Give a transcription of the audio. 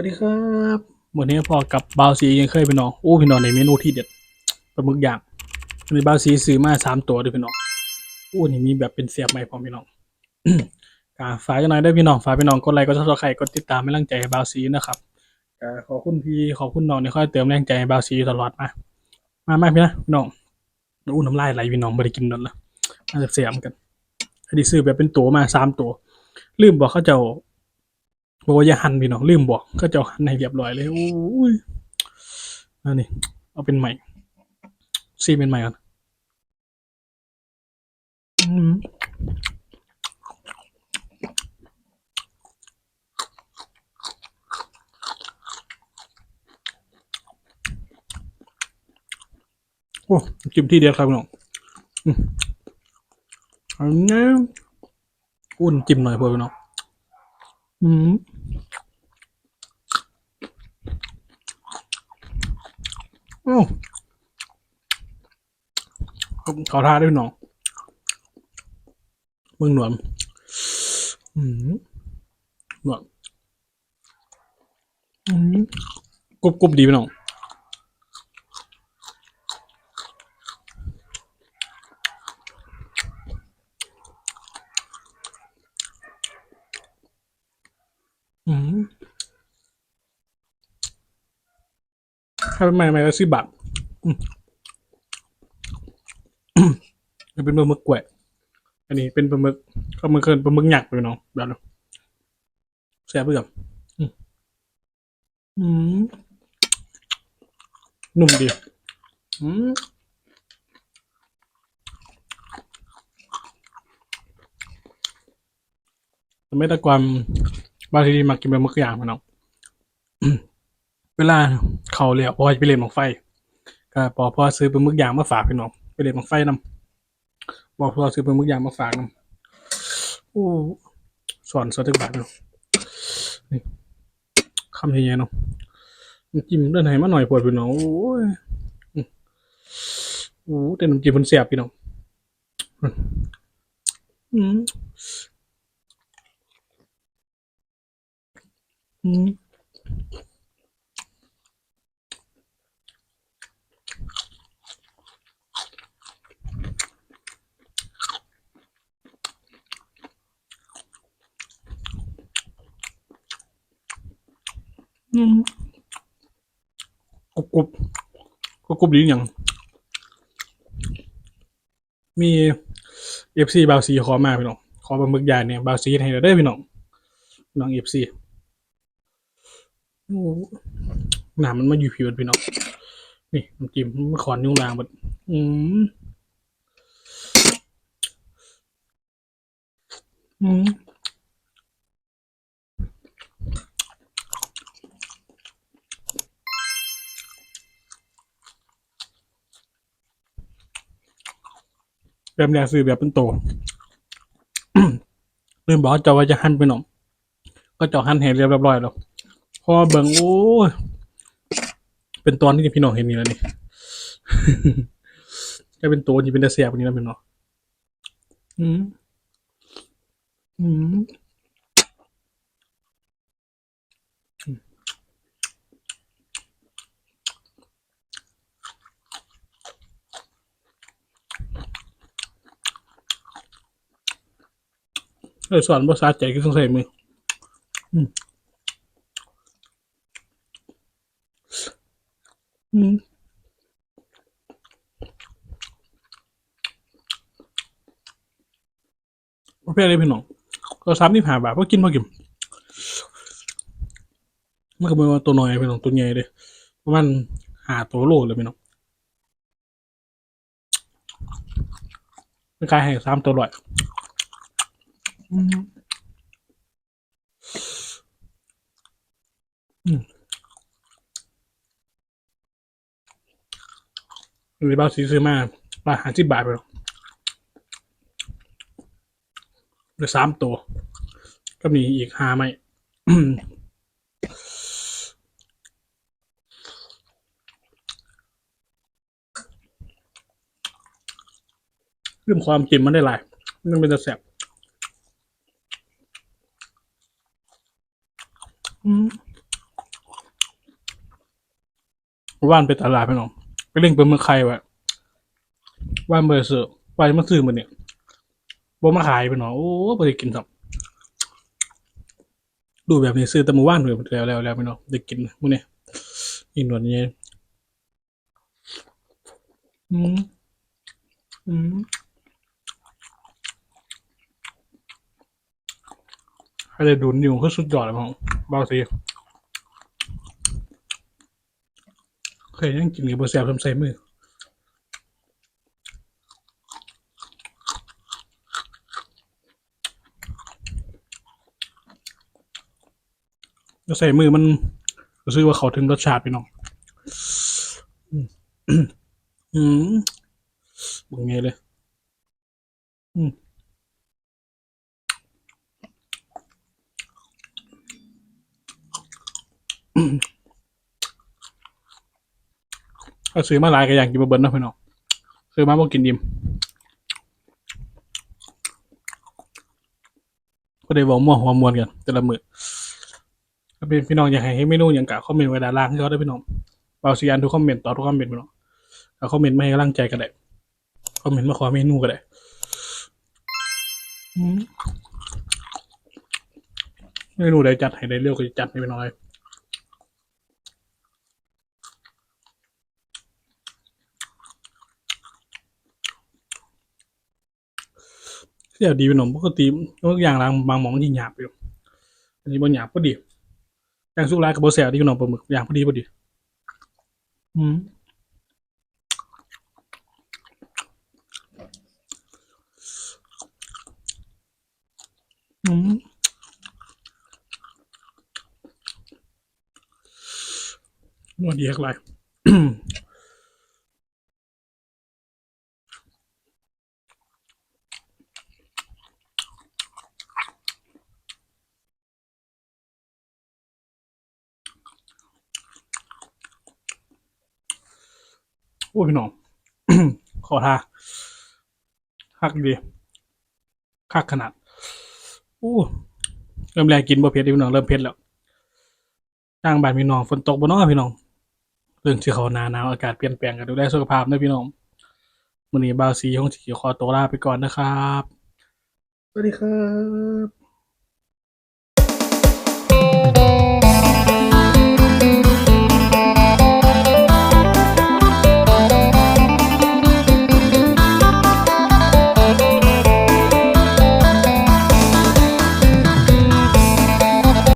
วัสดีครับวันนี้พอกับบาวซียังเคยพี่น้องโอ้พี่น้องในเมนูที่เด็ดปลาหมึกย่างวันบาวซีซื้อมาสามตัวด้วยพี่น้องโอ้นี่มีแบบเป็นเสียบใหม่พร้อมพี่น้องกาฝากกันหน่อยได้พี่น้องฝากพี่น้องกดไลค์กดซับสไครต์กดติดตามให้กำลังใจบาวซีนะครับขอบคุณพี่ขอบคุณน้องที่คอยเติมแรงใจบาวซีตลอดมา มามาพี่นะพี่น้องอู้น้ำลายไหลพี่น้องไม่ได้กินนนละน่าจะเสียมกันอันนี้ซื้อแบบเป็นตัวมาสามตัว ลืมบอกเขาเจ้า บอกว่าอย่าหั่นพี่น้องลืมบอกก็จะหั่นให้เรียบร้อยเลยโอ้ยอันนี้เอาเป็นใหม่ซีเป็นใหม่ก่อนโอ้จิ้มที่เดียวครับพี่น้องอืมอันนี้อุ่นจิ้มหน่อยเพื่อนพี่น้อง อืมขอทาด้วยน้องมึงหนวมอืมหนวมอืมกรุบกรุบดีไปน้อง ถ้าเป็นใหม่ใหม่ก็สิบบาทอืมมันเป็นปลาหมึกแกวะอันนี้เป็นปลาหมึกก็มันเคินปลาหมึกหยักไปพี่น้องแบบนั้นแซ่บเพื่อนอืมอืมนุ่มดีอืมแต่ไม่ตะกอนบางทีมักกินปลาหมึกย่างพี่น้อง เวลาเขาเรียกว่าจะไปเล่นหมองไฟก็ปอพ่อซื้อเปลาหมึกยางมาฝากพี่น้องไปเล่นหมองไฟนำบอกพ่อซื้อเปลาหมึกยางมาฝากนำโอ้สอนสอนถึงบาทเนาะนี่คำยังไงเนาะน้ำจิ้มเดินไหนมาหน่อยปวดพี่น้องโอ้ยโอ้แต่น้ำจิ้มมันเสียบพี่น้องอืมอืม อืมกรุบกรุบกรุบกรุบดีอย่าง มีเอฟซีบาวซีขอมาพี่น้องขอปลาหมึกใหญ่เนี่ยบาวซีให้เราได้พี่น้องน้องเอฟซีหนามันมาอยู่ผิวพี่น้องนี่น้ำจิ้มมันขอนยุ่งลางหมดอืมอืม แบบแรกซื้อแบบเป็นโตลืมบอกเจ้าว่าจะหั่นไปหน่อมก็เจ้าหั่นเห็นเรียบร้อยแล้วพอเบิ่งโอ้เป็นตอนที่พี่น้องเห็นนี่แล้วนี่ก็เป็นตัวนี่เป็นตะเสียบนี่แล้วพี่น้องอืมอืม เออสอนภาษาใจคือต้องใส่มืออืมอืมประเภทอะไรพี่น้องก็ซ้ำที่ผ่าบาทก็กินมากินมันก็เป็นว่าตัวน้อยพี่น้องตัวใหญ่เลยประมาณหาตัวโลเลยพี่น้องไม่กลายให้ซ้ำตัวลอย หรือบ้าซีซื้อมาปลาหาสิบบาทไปหรอกเหลือสามตัว ก็มีอีกห้าไหมเรื่องความจิ้มมันได้หลายมันเป็นตะแสบอืม ว่านไปตลาดพี่น้องไปเล่งไปเมืองไข่ไว้ว่านเบอร์เซอร์ว่านมาซื้อมันเนี่ยบ่มาขายพี่น้องโอ้บ่ได้กินครับดูแบบนี้ซื้อแต่หมู่บ้านเลยแล้วแล้วแล้วพี่น้องได้กินมื้อนี้อีกหนวดนี้อืมอืมใครได้ดูนิ้วคือสุดยอดเลยพี่น้อง เบาสิเคยยังกินกับบ่แซ่บทำใส่มือก็ใส่มือมันรู้สึกว่าเขาถึงรสชาติพี่น้องอืมอืมบึงไงเลย อืม ก็ซื้อมาหลายก็อยากกินมาเบิ้ลนะพี่น้องซื้อมาบ่กินอิ่มก็ได้บอกมั่วหัวมวนกันแต่ละมือถ้าเป็นพี่น้องอยากให้เมนูอย่างกะคอมเมนต์ไว้ด้านล่างให้เขาได้พี่น้องเบาสียานทุกคอมเมนต์ตอบทุกคอมเมนต์พี่น้องเอาคอมเมนต์มาให้กำลังใจก็ได้คอมเมนต์มาขอเมนูก็ได้อืมเมนูใดจัดให้ได้เร็วก็จะจัดให้พี่น้อง เลยเสียดีพี่น้องปกติทุกอย่างบางบางหมองที่หยาบอยู่อันนี้บนหยาบก็ดีอย่างสุกรายกับโบแซลที่ขนมปลาหมึกอย่างพอดีพอดี อืมอืมนวดดีอะไร โอ้ยพี่น้อง ขอท่าคักดีคักขนาดโอ้เริ่มแรงกินบ่เผ็ดพี่น้องเริ่มเผ็ดแล้วทางบ้านพี่น้องฝนตกบ่นาะพี่น้องเรื่องที่เขาหนาหนาวอากาศเปลี่ยนแปลงกันดูแลสุขภาพนะพี่น้องมื้อนี้บ่าวสีของสิขอตัวลาไปก่อนนะครับสวัสดีครับ